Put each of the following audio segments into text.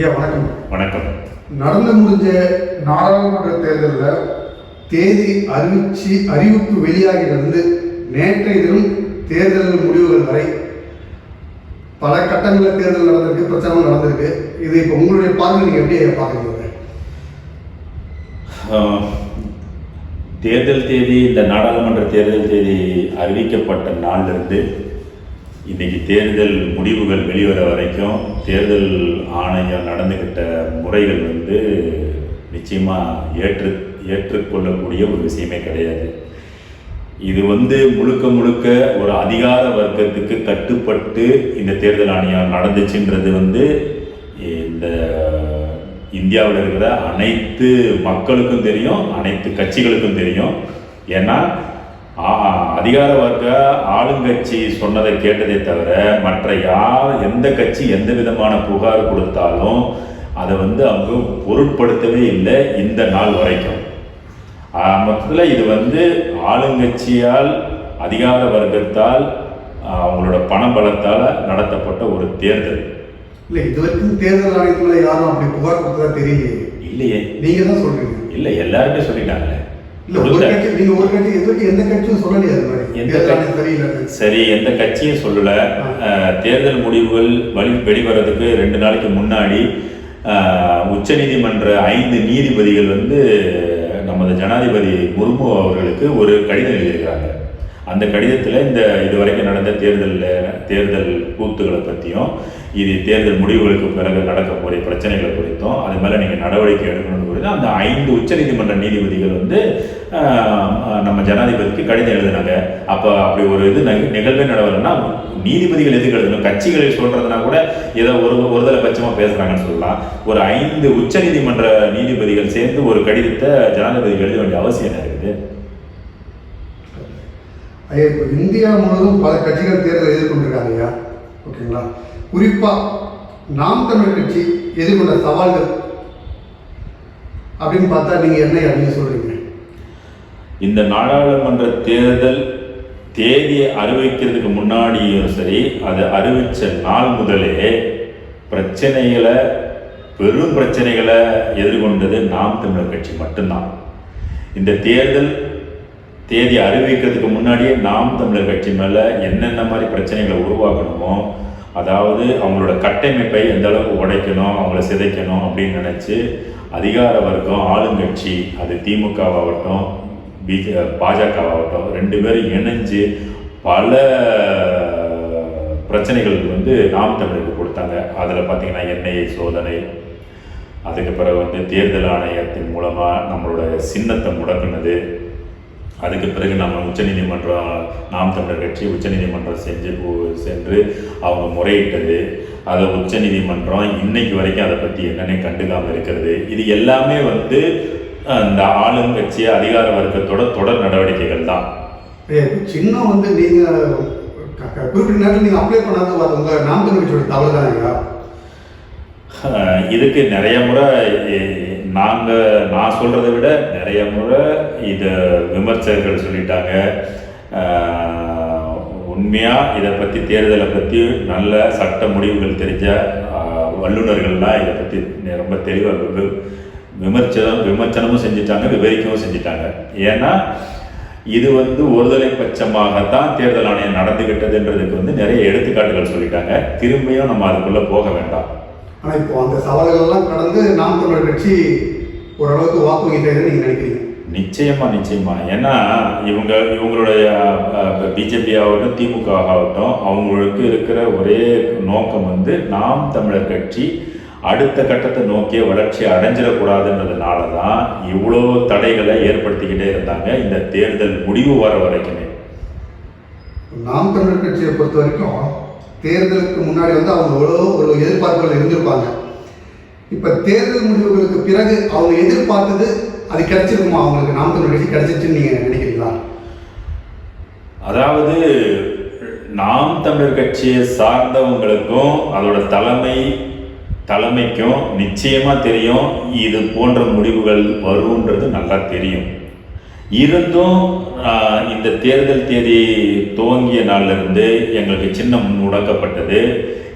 ஐயா வணக்கம். வணக்கம். நடந்து முடிஞ்ச நாடாளுமன்ற தேர்தலில் தேதி அறிவிச்சு அறிவிப்பு வெளியாகியிருந்து நேற்றைய தினம் தேர்தல் முடிவுகள் வரை பல கட்டங்களில் தேர்தல் நடந்திருக்கு பிரச்சாரம் நடந்திருக்கு. இது இப்போ உங்களுடைய பார்வை நீங்கள் எப்படி பார்க்குறீங்க? தேர்தல் தேதி இந்த நாடாளுமன்ற தேர்தல் தேதி அறிவிக்கப்பட்ட நாளிலிருந்து இன்றைக்கி தேர்தல் முடிவுகள் வெளிவர வரைக்கும் தேர்தல் ஆணையம் நடந்துக்கிட்ட முறைகள் வந்து நிச்சயமாக ஏற்று ஏற்றுக்கொள்ளக்கூடிய ஒரு விஷயமே கிடையாது. இது வந்து முழுக்க முழுக்க ஒரு அதிகார வர்க்கத்துக்கு கட்டுப்பட்டு இந்த தேர்தல் ஆணையம் நடந்துச்சுன்றது வந்து இந்த இந்தியாவில் இருக்கிற அனைத்து மக்களுக்கும் தெரியும் அனைத்து கட்சிகளுக்கும் தெரியும். ஏன்னா அதிகார வர்க்க ஆளுங்கட்சி சொன்னதை கேட்டதே தவிர மற்ற யார் எந்த கட்சி எந்த விதமான புகார் கொடுத்தாலும் அதை வந்து அவங்க பொருட்படுத்தவே இல்லை இந்த நாள் வரைக்கும். மொத்தத்தில் இது வந்து ஆளுங்கட்சியால் அதிகார வர்க்கத்தால் அவங்களோட பண பலத்தால் நடத்தப்பட்ட ஒரு தேர்தல். இல்லை இது வரைக்கும் தேர்தல் ஆணையத்தில் யாரும் அப்படி புகார் கொடுத்ததா தெரியலையே. இல்லையே. நீங்கள் தான் சொல்கிறீங்க இல்லை எல்லாருமே சொல்லிட்டாங்களே. சரி எந்த கட்சியும் சொல்லல. தேர்தல் முடிவுகள் வழி வெளிவரதுக்கு ரெண்டு நாளைக்கு முன்னாடி அஹ், உச்சநீதிமன்ற ஐந்து நீதிபதிகள் வந்து நமது ஜனாதிபதி முர்மு அவர்களுக்கு ஒரு கடிதம் எழுதியிருக்கிறாங்க. அந்த கடிதத்தில் இந்த இதுவரைக்கும் நடந்த தேர்தலில் தேர்தல் கூத்துகளை பற்றியும் இது தேர்தல் முடிவுகளுக்கு பிறகு நடக்கக்கூடிய பிரச்சனைகளை குறித்தும் அது மேலே நீங்கள் நடவடிக்கை எடுக்கணும் குறித்து அந்த ஐந்து உச்சநீதிமன்ற நீதிபதிகள் வந்து நம்ம ஜனாதிபதிக்கு கடிதம் எழுதினாங்க. அப்போ அப்படி ஒரு இது நக- நிகழ்வே நடவலைன்னா நீதிபதிகள் எதுக்கு எழுதணும்? கட்சிகளை சொல்றதுனா கூட ஏதோ ஒரு ஒருதலை பட்சமாக பேசுகிறாங்கன்னு சொல்லலாம். ஒரு ஐந்து உச்சநீதிமன்ற நீதிபதிகள் சேர்ந்து ஒரு கடிதத்தை ஜனாதிபதிக்கு எழுத வேண்டிய அவசியம் என்ன இருக்குது? ஐயா இப்போ இந்தியா முழுவதும் பல கட்சிகள் தேர்தலை எதிர்கொண்டிருக்காங்க ஐயா. ஓகேங்களா? குறிப்பாக நாம் தமிழர் கட்சி எதிர்கொண்ட சவால்கள் அப்படின்னு பார்த்தா நீங்கள் என்ன அப்படின்னு சொல்கிறீங்க இந்த நாடாளுமன்ற தேர்தல் தேதியை அறிவிக்கிறதுக்கு முன்னாடியும் சரி அதை அறிவித்த நாள் முதலே பிரச்சனைகளை பெரும் பிரச்சனைகளை எதிர்கொண்டது நாம் தமிழர் கட்சி மட்டும்தான். இந்த தேர்தல் தேதி அறிவிக்கிறதுக்கு முன்னாடியே நாம் தமிழர் கட்சி மேலே என்னென்ன மாதிரி பிரச்சனைகளை உருவாக்கணுமோ அதாவது அவங்களோட கட்டமைப்பை எந்த அளவுக்கு உடைக்கணும் அவங்கள சிதைக்கணும் அப்படின்னு நினச்சி அதிகார வர்க்கம் ஆளுங்கட்சி அது திமுகவாகட்டும் பிஜே பாஜகவாகட்டும் ரெண்டு பேரும் இணைஞ்சு பல பிரச்சனைகள் வந்து நாம் தமிழுக்கு கொடுத்தாங்க. அதில் பார்த்திங்கன்னா எண்ணெய் சோதனை அதுக்கு பிறகு வந்து தேர்தல் ஆணையத்தின் மூலமாக நம்மளோட சின்னத்தை முடக்குனது அதுக்கு பிறகு நம்ம உச்சநீதிமன்றம் நாம் தமிழர் கட்சி உச்சநீதிமன்றம் செஞ்சு சென்று அவங்க முறையிட்டது. அதை உச்சநீதிமன்றம் இன்னைக்கு வரைக்கும் அதை பற்றி என்னன்னே கண்டுக்காமல் இருக்கிறது. இது எல்லாமே வந்து இந்த ஆளுங்கட்சி அதிகார வர்க்கத்தோட தொடர் நடவடிக்கைகள் தான். சின்னம் வந்து நீங்கள் குறிப்பிட்ட நேரத்தில் நீங்கள் அப்ளை பண்ணாத உங்கள் நாம் தமிழ் கட்சியோட தவறு தானே ஐயா? அஹ், இதுக்கு நிறைய முறை நாங்கள் நான் சொல்கிறத விட நிறைய முறை இதை விமர்சகர்கள் சொல்லிட்டாங்க. உண்மையாக இதை பற்றி தேர்தலை பற்றி நல்ல சட்ட முடிவுகள் தெரிஞ்ச வல்லுநர்கள்லாம் இதை பற்றி ரொம்ப தெளிவாக விமர்சனம் விமர்சனமும் செஞ்சுட்டாங்க விவரிக்கவும் செஞ்சுட்டாங்க. ஏன்னா இது வந்து ஒருதலை பட்சமாகத்தான் தேர்தல் ஆணையம் நடந்துகிட்டதுன்றதுக்கு வந்து நிறைய எடுத்துக்காட்டுகள் சொல்லிட்டாங்க. திரும்பியும் நம்ம அதுக்குள்ளே போக வேண்டாம். ஆனால் இப்போ அந்த சவால்கள்லாம் கடந்து நாம் தமிழர் கட்சி ஓரளவுக்கு வாக்குவங்கிட்டேன்னு நீங்கள் நினைக்கிறீங்க? நிச்சயமா நிச்சயமா. ஏன்னா இவங்க இவங்களுடைய பிஜேபி ஆகட்டும் திமுக ஆகட்டும் அவங்களுக்கு இருக்கிற ஒரே நோக்கம் வந்து நாம் தமிழர் கட்சி அடுத்த கட்டத்தை நோக்கிய வளர்ச்சி அடைஞ்சிடக்கூடாதுன்றதுனால தான் இவ்வளோ தடைகளை ஏற்படுத்திக்கிட்டே இருந்தாங்க. இந்த தேர்தல் முடிவு வர வரைக்குமே. நாம் தமிழர் கட்சியை பொறுத்த வரைக்கும் தேர்தலுக்கு முன்னாடி வந்து அவங்க எவ்வளோ ஒரு எதிர்பார்ப்புகள் இருந்திருப்பாங்க. இப்போ தேர்தல் முடிவுகளுக்கு பிறகு அவங்க எதிர்பார்த்தது அது கிடைச்சிருக்குமா? அவங்களுக்கு நாம் நிகழ்ச்சி கட்சி நீங்கள் நினைக்கிறீங்களா? அதாவது நாம் தமிழர் கட்சியை சார்ந்தவங்களுக்கும் அதோட தலைமை தலைமைக்கும் நிச்சயமாக தெரியும். இது போன்ற முடிவுகள் வரும்ன்றது நல்லா தெரியும். இருந்தும் இந்த தேர்தல் தேதி துவங்கிய நாளிலிருந்து எங்களுக்கு சின்னம் முடக்கப்பட்டது.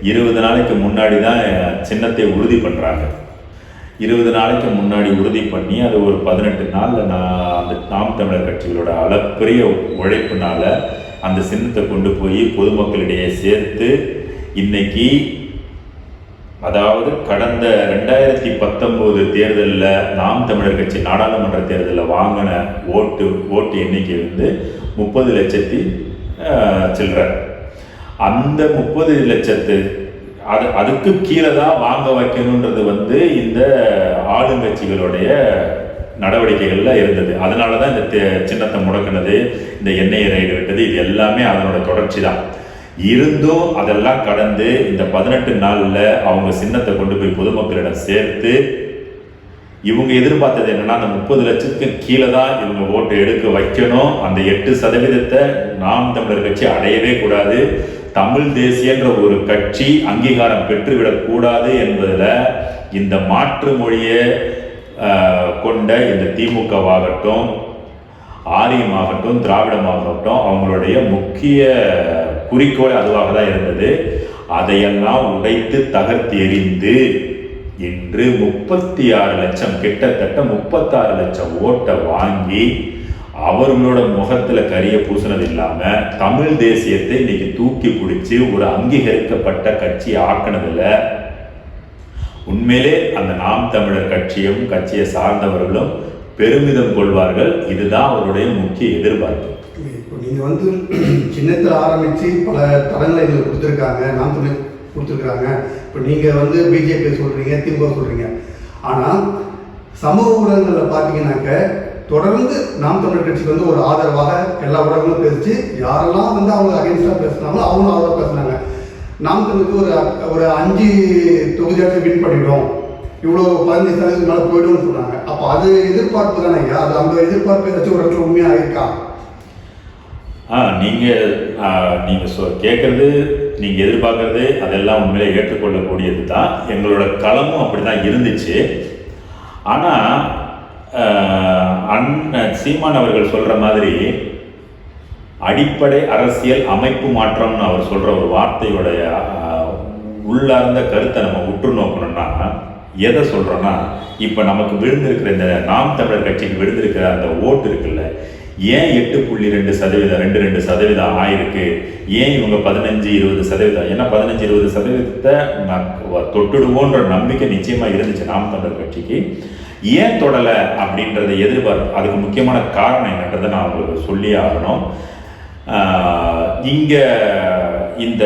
இருபது நாளைக்கு முன்னாடி தான் சின்னத்தை உறுதி பண்ணுறாங்க இருபது நாளைக்கு முன்னாடி உறுதி பண்ணி அது ஒரு பதினெட்டு நாளில் நான் அந்த நாம் தமிழர் கட்சிகளோட அளப்பரிய உழைப்புனால அந்த சின்னத்தை கொண்டு போய் பொதுமக்களிடையே சேர்த்து இன்னைக்கு அதாவது கடந்த ரெண்டாயிரத்தி பத்தொம்போது தேர்தலில் நாம் தமிழர் கட்சி நாடாளுமன்ற தேர்தலில் வாங்கின ஓட்டு ஓட்டு எண்ணிக்கை வந்து முப்பது லட்சத்தி சில்லற. அந்த முப்பது லட்சத்து அது அதுக்கு கீழே தான் வாங்க வைக்கணுன்றது வந்து இந்த ஆளுங்கட்சிகளுடைய நடவடிக்கைகளில் இருந்தது. அதனால தான் இந்த தே- சின்னத்தை முடக்கினது இந்த எண்ணெயை ரைடு விட்டது இது எல்லாமே அதனோட தொடர்ச்சி தான். இருந்தும் அதெல்லாம் கடந்து இந்த பதினெட்டு நாளில் அவங்க சின்னத்தை கொண்டு போய் பொதுமக்களிடம் சேர்த்து இவங்க எதிர்பார்த்தது என்னன்னா அந்த முப்பது லட்சத்துக்கு கீழே தான் இவங்க ஓட்டு எடுக்க வைக்கணும். அந்த எட்டு சதவீதத்தை நாம் தமிழர் கட்சி அடையவே கூடாது. தமிழ் தேசியன்ற ஒரு கட்சி அங்கீகாரம் பெற்றுவிடக்கூடாது என்பதில் இந்த மாற்று மொழியை கொண்ட இந்த திமுகவாகட்டும் ஆரியமாகட்டும் திராவிடமாகட்டும் அவங்களுடைய முக்கிய குறிக்கோள் அதுவாக தான் இருந்தது. அதையெல்லாம் உடைத்து தகர்த்து எறிந்து இன்று முப்பத்தி ஆறு லட்சம் கிட்டத்தட்ட முப்பத்தாறு லட்சம் ஓட்டை வாங்கி அவர்களோட முகத்தில் கரிய பூசினது இல்லாமல் தமிழ் தேசியத்தை இன்னைக்கு தூக்கி பிடிச்சி ஒரு அங்கீகரிக்கப்பட்ட கட்சி ஆக்கினதில் உண்மையிலே அந்த நாம் தமிழர் கட்சியும் கட்சியை சார்ந்தவர்களும் பெருமிதம் கொள்வார்கள். இதுதான் அவருடைய முக்கிய எதிர்பார்ப்பு. இப்போ நீங்கள் வந்து சின்னத்தில் ஆரம்பித்து பல தடங்களை இதில் கொடுத்துருக்காங்க நாம் தமிழ் கொடுத்துருக்குறாங்க. இப்போ நீங்கள் வந்து பிஜேபி சொல்கிறீங்க திமுக சொல்கிறீங்க ஆனால் சமூக ஊடகங்களில் பார்த்தீங்கன்னாக்க தொடர்ந்து நாம் தமிழர் கட்சிக்கு வந்து ஒரு ஆதரவாக எல்லா ஊடகங்களும் பேசிச்சு யாரெல்லாம் வந்து அவங்க அகேன்ஸ்டாக பேசுனாங்களோ அவங்களும் ஆதரவாக பேசுனாங்க. நாம் தமிழுக்கு ஒரு ஒரு அஞ்சு தொகுதியாச்சும் வின் பண்ணிவிடும் இவ்வளோ பதினஞ்சு சதவீதம் மேலே போயிடும்னு சொன்னாங்க அப்போ அது எதிர்பார்ப்பு தானே ஐயா? அது அந்த எதிர்பார்ப்பு ஏதாச்சும் ஒரு இடத்துல உண்மையாக இருக்கா ஆ நீங்கள் நீங்கள் சொ கேட்குறது நீங்கள் எதிர்பார்க்குறது அதெல்லாம் உண்மையிலே ஏற்றுக்கொள்ளக்கூடியது தான் எங்களோட களமும் அப்படி தான் இருந்துச்சு ஆனால் அன் சீமான் அவர்கள் சொல்கிற மாதிரி அடிப்படை அரசியல் அமைப்பு மாற்றம்னு அவர் சொல்கிற ஒரு வார்த்தையோடைய உள்ளார்ந்த கருத்தை நம்ம உற்று நோக்கணும்னா எதை சொல்கிறோன்னா இப்போ நமக்கு விழுந்திருக்கிற இந்த நாம் தமிழர் கட்சிக்கு விழுந்திருக்கிற அந்த ஓட்டு இருக்குல்ல ஏன் எட்டு புள்ளி ரெண்டு சதவீதம் ரெண்டு ரெண்டு சதவீதம் ஆயிருக்கு? ஏன் இவங்க பதினஞ்சு இருபது சதவீதம்? ஏன்னா பதினஞ்சு இருபது சதவீதத்தை நான் தொட்டுடுவோன்ற நம்பிக்கை நிச்சயமாக இருந்துச்சு நாம் தமிழர் கட்சிக்கு. ஏன் தொடலை அப்படின்றத எதிர்பார்ப்பு அதுக்கு முக்கியமான காரணம் என்னன்றதை நான் உங்களுக்கு சொல்லியே ஆகணும். இங்கே இந்த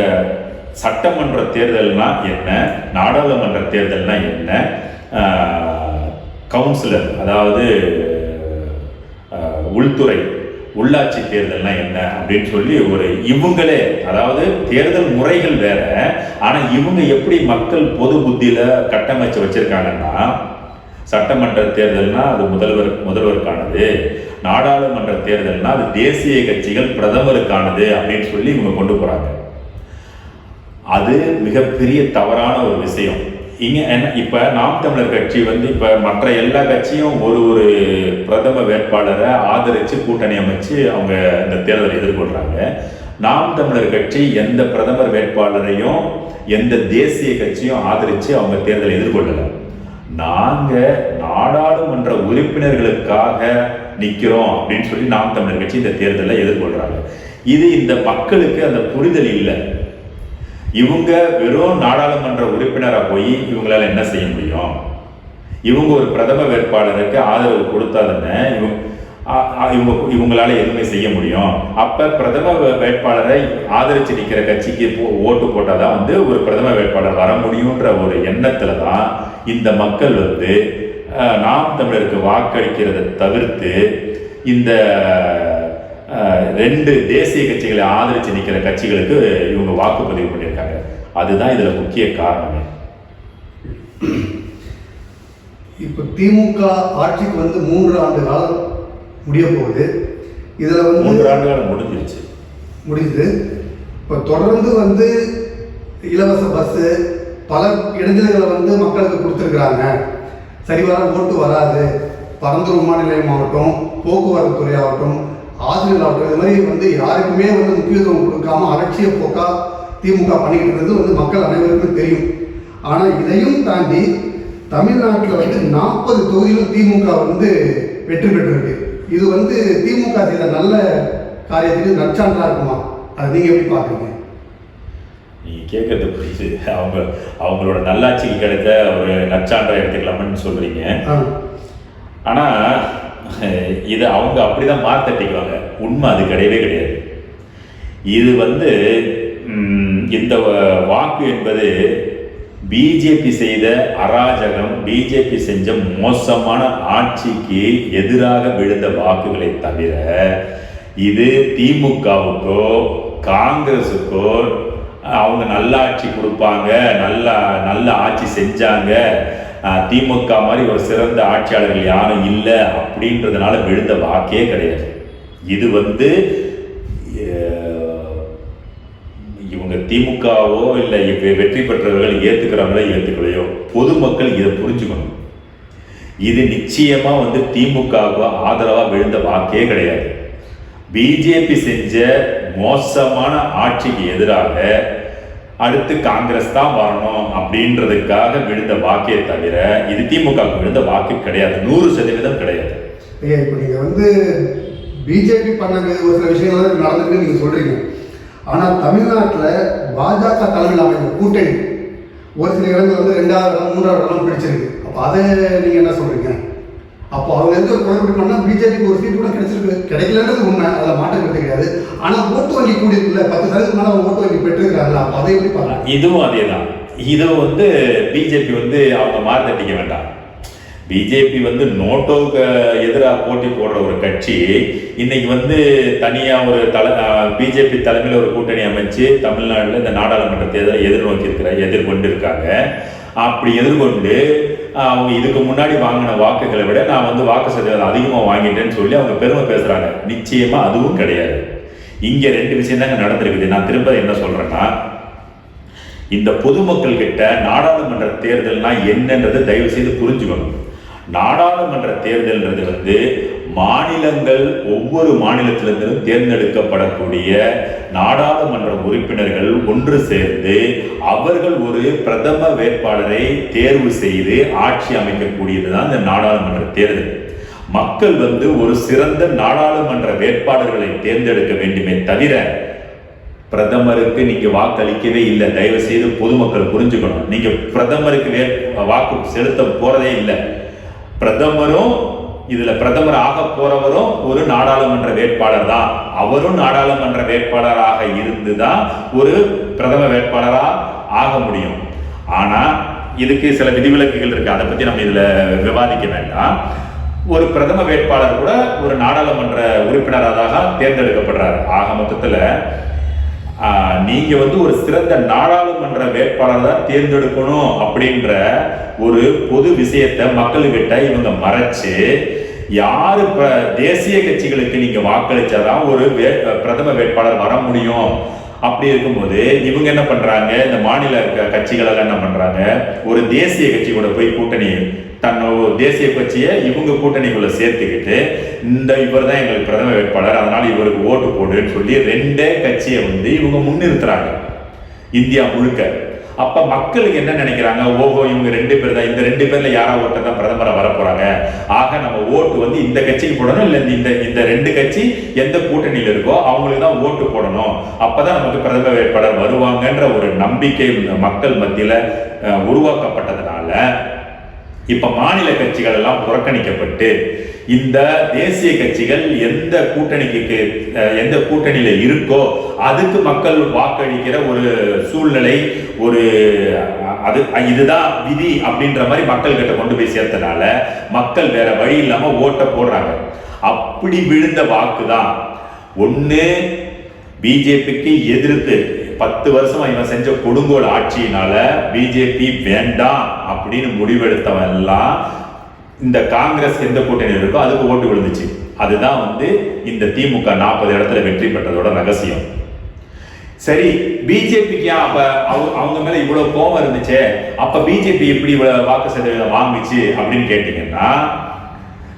சட்டமன்ற தேர்தல்னா என்ன? நாடாளுமன்ற தேர்தல்னா என்ன? கவுன்சிலர் அதாவது உள்துறை உள்ளாட்சி தேர்தல்னா என்ன அப்படின்னு சொல்லி ஒரு இவங்களே அதாவது தேர்தல் முறைகள் வேற. ஆனா இவங்க எப்படி மக்கள் பொது புத்தியில கட்டமைச்சு வச்சிருக்காங்கன்னா சட்டமன்ற தேர்தல்னா அது முதல்வர் முதல்வருக்கானது. நாடாளுமன்ற தேர்தல்னா அது தேசிய கட்சிகள் பிரதமருக்கானது அப்படின்னு சொல்லி இவங்க கொண்டு போறாங்க. அது மிகப்பெரிய தவறான ஒரு விஷயம். இங்கே என்ன இப்போ நாம் தமிழர் கட்சி வந்து இப்போ மற்ற எல்லா கட்சியும் ஒரு ஒரு பிரதம வேட்பாளரை ஆதரித்து கூட்டணி அமைச்சு அவங்க இந்த தேர்தலை எதிர்கொள்கிறாங்க நாம் தமிழர் கட்சி எந்த பிரதமர் வேட்பாளரையும் எந்த தேசிய கட்சியும் ஆதரித்து அவங்க தேர்தலை எதிர்கொள்ளலை. நாங்கள் நாடாளுமன்ற உறுப்பினர்களுக்காக நிற்கிறோம் அப்படின்னு சொல்லி நாம் தமிழர் கட்சி இந்த தேர்தலை எதிர்கொள்கிறாங்க இது இந்த மக்களுக்கு அந்த புரிதல் இல்லை. இவங்க வெறும் நாடாளுமன்ற உறுப்பினராக போய் இவங்களால என்ன செய்ய முடியும்? இவங்க ஒரு பிரதம வேட்பாளருக்கு ஆதரவு கொடுத்தா தானே இவங்க இவங்க இவங்களால எதுவுமே செய்ய முடியும். அப்போ பிரதம வே- வேட்பாளரை ஆதரிச்சு நிற்கிற கட்சிக்கு போ- ஓட்டு போட்டாதான் வந்து ஒரு பிரதம வேட்பாளர் வர முடியுன்ற ஒரு எண்ணத்தில் தான் இந்த மக்கள் வந்து நாம் தமிழருக்கு வாக்களிக்கிறதை தவிர்த்து இந்த ரெண்டு தேசிய கட்சிகளை ஆதரிச்சு நிக்கிற கட்சிகளுக்கு இவங்க வாக்குப்பதிவு பண்ணியிருக்காங்க. அதுதான் இதுல முக்கிய காரணமே. இப்போ திமுக ஆட்சிக்கு வந்து மூன்று ஆண்டு காலம் முடிய போகுது. இதில் வந்து மூன்று ஆண்டுகள் முடிஞ்சிருச்சு. முடியுது இப்போ தொடர்ந்து வந்து இலவச பஸ்ஸு பல இடைஞ்சல்களை வந்து மக்களுக்கு கொடுத்துருக்குறாங்க. சரிவர ஓட்டு வராது. பரந்தூர் விமான நிலையம் ஆகட்டும் போக்குவரத்து துறை ஆகட்டும் ஆசிரியர் ஆகட்டும் இது மாதிரி வந்து யாருக்குமே வந்து முக்கியத்துவம் கொடுக்காம அலட்சிய போக்கா திமுக பண்ணிக்கிட்டு இருக்கிறது வந்து மக்கள் அனைவருக்கும் தெரியும். ஆனால் இதையும் தாண்டி தமிழ்நாட்டில் வந்து நாற்பது தொகுதியிலும் திமுக வந்து வெற்றி பெற்றிருக்கு. இது வந்து திமுக செய்த நல்ல காரியத்துக்கு நற்சான்றா இருக்குமா? அதை நீங்கள் எப்படி பார்க்குறீங்க? நீங்க கேட்கறது புரியுது. அவங்க அவங்களோட நல்லாட்சிக்கு கிடைத்த ஒரு நற்சான்றை எடுத்துக்கலாம்னு சொல்றீங்க. ஆ. ஆனா அஹ், இதை அவங்க அப்படிதான் மார்த்தட்டிக்குவாங்க உண்மை அது கிடையவே கிடையாது. இது வந்து இந்த வாக்கு என்பது பிஜேபி செய்த அராஜகம் பிஜேபி செஞ்ச மோசமான ஆட்சிக்கு எதிராக விழுந்த வாக்குகளை தவிர இது திமுகவுக்கோ காங்கிரஸுக்கோ அவங்க நல்ல ஆட்சி கொடுப்பாங்க நல்லா நல்ல ஆட்சி செஞ்சாங்க திமுக மாதிரி ஒரு சிறந்த ஆட்சியாளர்கள் யாரும் இல்லை அப்படின்றதுனால விழுந்த வாக்கே கிடையாது. இது வந்து இவங்க திமுகவோ இல்லை வெற்றி பெற்றவர்கள் ஏற்றுக்கிறாங்களோ ஏற்றுக்கலையோ பொதுமக்கள் இதை புரிஞ்சுக்கணும். இது நிச்சயமா வந்து திமுகவுக்கு ஆதரவா விழுந்த வாக்கே கிடையாது. பிஜேபி செஞ்ச மோசமான ஆட்சிக்கு எதிராக அடுத்து காங்கிரஸ் தான் வரணும் அப்படின்றதுக்காக விழுந்த வாக்கே தவிர இது திமுக விழுந்த வாக்கு கிடையாது. நூறு சதவீதம் கிடையாது. ஐயா இப்போ நீங்கள் வந்து பிஜேபி பண்ண ஒரு சில விஷயங்கள் நடந்துட்டு நீங்கள் சொல்கிறீங்க ஆனால் தமிழ்நாட்டில் பாஜக தலைமையில் அமைந்த கூட்டணி ஒரு சில இடங்கள் வந்து ரெண்டாவது இடம் மூன்றாவது இடம் பிடிச்சிருக்கு. அப்போ அதை நீங்கள் என்ன சொல்கிறீங்க அப்போ அவங்க எந்த ஒரு பண்ணால் பிஜேபிக்கு ஒரு சீட் கூட கிடைச்சிருக்கு. கிடைக்கலன்றது உண்மை. அதில் மாற்றம் கருத்து கிடையாது. ஆனால் ஓட்டு வங்கி கூடியிருக்குல்ல பத்து சதவீதம் மேலே அவங்க ஓட்டு வங்கி பெற்றிருக்கிறாங்களா அப்போ அதை எப்படி பார்க்கலாம் இதுவும் அதே தான் வந்து பிஜேபி வந்து அவங்க மாறுதட்டிக்க வேண்டாம். பிஜேபி வந்து நோட்டோவுக்கு எதிராக போட்டி போடுற ஒரு கட்சி இன்னைக்கு வந்து தனியாக ஒரு தலை பிஜேபி தலைமையில் ஒரு கூட்டணி அமைச்சு தமிழ்நாட்டில் இந்த நாடாளுமன்ற தேர்தலை எதிர்நோக்கி இருக்கிற எதிர்கொண்டு இருக்காங்க அப்படி எதிர்கொண்டு அவங்க இதுக்கு முன்னாடி வாங்கின வாக்குகளை விட நான் வந்து வாக்கு சதவீதம் அதிகமாக வாங்கிட்டேன்னு சொல்லி அவங்க பெருமை பேசுகிறாங்க நிச்சயமாக அதுவும் கிடையாது. இங்கே ரெண்டு விஷயம் தாங்க நடந்திருக்குது. நான் திரும்ப என்ன சொல்கிறேன்னா இந்த பொதுமக்கள் கிட்ட நாடாளுமன்ற தேர்தல்னா என்னன்றது தயவு செய்து புரிஞ்சுக்கணும். நாடாளுமன்ற தேர்தல்ன்றது வந்து மாநிலங்கள் ஒவ்வொரு மாநிலத்திலிருந்தும் தேர்ந்தெடுக்கப்படக்கூடிய நாடாளுமன்ற உறுப்பினர்கள் ஒன்று சேர்ந்து அவர்கள் ஒரு பிரதம வேட்பாளரை தேர்வு செய்து ஆட்சி அமைக்கக்கூடியது தான் இந்த நாடாளுமன்ற தேர்தல். மக்கள் வந்து ஒரு சிறந்த நாடாளுமன்ற வேட்பாளர்களை தேர்ந்தெடுக்க வேண்டுமே தவிர பிரதமருக்கு நீங்க வாக்களிக்கவே இல்லை. தயவு செய்து பொதுமக்கள் புரிஞ்சுக்கணும். நீங்க பிரதமருக்கு வாக்கு செலுத்த போறதே இல்லை. பிரதமரும் இதுல பிரதமர் ஆக போறவரும் ஒரு நாடாளுமன்ற வேட்பாளர் தான் அவரும் நாடாளுமன்ற வேட்பாளராக இருந்து தான் ஒரு பிரதம வேட்பாளரா ஆக முடியும். ஆனா இதுக்கு சில விதிவிலக்குகள் இருக்கு. அதை பத்தி நம்ம இதுல விவாதிக்க வேண்டாம். ஒரு பிரதம வேட்பாளர் கூட ஒரு நாடாளுமன்ற உறுப்பினராக தேர்ந்தெடுக்கப்படுறாரு. ஆக மொத்தத்துல நீங்க வந்து ஒரு சிறந்த நாடாளுமன்ற வேட்பாளர் தான் தேர்ந்தெடுக்கணும் அப்படின்ற ஒரு பொது விஷயத்தை மக்கள்கிட்ட இவங்க மறைச்சு யாரு ப- தேசிய கட்சிகளுக்கு நீங்க வாக்களிச்சாதான் ஒரு பிரதம வேட்பாளர் வர முடியும். அப்படி இருக்கும்போது இவங்க என்ன பண்றாங்க? இந்த மாநில இருக்க கட்சிகள் எல்லாம் என்ன பண்றாங்க? ஒரு தேசிய கட்சி கூட போய் கூட்டணி தன்னோட தேசிய கட்சியை இவங்க கூட்டணிக்குள்ள சேர்த்துக்கிட்டு இந்த இவர் தான் எங்களுக்கு பிரதம வேட்பாளர் அதனால இவருக்கு ஓட்டு போடுன்னு சொல்லி ரெண்டே கட்சியை வந்து இவங்க முன்னிறுத்துறாங்க. இந்தியா முழுக்க. அப்ப மக்களுக்கு என்ன நினைக்கிறாங்க? ஓஹோ இவங்க ரெண்டு பேர் தான். இந்த ரெண்டு பேர்ல யாராவது ஒருத்தர் தான் பிரதமரை வர போகிறாங்க ஆக நம்ம ஓட்டு வந்து இந்த கட்சிக்கு போடணும் இல்ல இந்த இந்த ரெண்டு கட்சி எந்த கூட்டணியில இருக்கோ அவங்களுக்கு தான் ஓட்டு போடணும். அப்பதான் நமக்கு பிரதம வேட்பாளர் வருவாங்கன்ற ஒரு நம்பிக்கை மக்கள் மத்தியில உருவாக்கப்பட்டதுனால இப்ப மாநில கட்சிகள் எல்லாம் புறக்கணிக்கப்பட்டு இந்த தேசிய கட்சிகள் எந்த கூட்டணிக்கு எந்த கூட்டணியில இருக்கோ அதுக்கு மக்கள் வாக்களிக்கிற ஒரு சூழ்நிலை ஒரு அது இதுதான் விதி அப்படின்ற மாதிரி மக்கள் கிட்ட கொண்டு போய் சேர்த்தனால மக்கள் வேற வழி இல்லாம ஓட்ட போடுறாங்க. அப்படி விழுந்த வாக்கு தான் ஒன்று பிஜேபிக்கு எதிர்த்து பத்து வருஷமா இவன் செஞ்ச கொடுங்கோல் ஆட்சியினால பிஜேபி வேண்டாம் அப்படின்னு முடிவெடுத்தவன் எல்லாம் இந்த காங்கிரஸ் எந்த கூட்டணி இருக்கோ அதுக்கு ஓட்டு விழுந்துச்சு. அதுதான் வந்து இந்த திமுக நாற்பது இடத்துல வெற்றி பெற்றதோட ரகசியம். சரி பிஜேபிக்கு அப்ப அவங்க அவங்க மேல இவ்வளவு கோபம் இருந்துச்சே? அப்ப பிஜேபி எப்படி இவ்வளவு வாக்கு சதவீதம் வாங்குச்சு அப்படின்னு கேட்டீங்கன்னா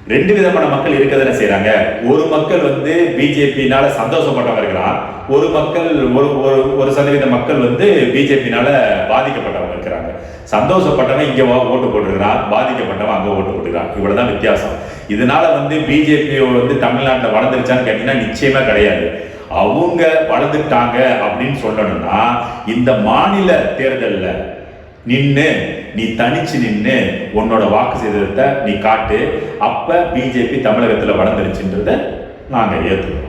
ரெண்டு விதமான மக்கள் இருக்க தானே செய்யறாங்க ஒரு மக்கள் வந்து பிஜேபினால சந்தோஷப்பட்டவங்க இருக்கிறான் ஒரு மக்கள் ஒரு ஒரு ஒரு சதவீத மக்கள் வந்து பிஜேபினால பாதிக்கப்பட்டவங்க இருக்கிறாங்க. சந்தோஷப்பட்டவன் இங்க ஓட்டு போட்டுருக்கிறான். பாதிக்கப்பட்டவன் அங்க ஓட்டு போட்டுக்கிறான் இவ்வளவுதான் வித்தியாசம். இதனால வந்து பிஜேபி வந்து தமிழ்நாட்டில் வளர்ந்துருச்சான்னு கேட்டீங்கன்னா நிச்சயமா கிடையாது. அவங்க வளர்ந்துட்டாங்க அப்படின்னு சொல்லணும்னா இந்த மாநில தேர்தலில் நின்று நீ தனிச்சு நின்று உன்னோட வாக்கு சேதத்தை நீ காட்டு. அப்போ பிஜேபி தமிழகத்தில் வளர்ந்துருச்சுன்றத நாங்கள் ஏற்றுக்கிறோம்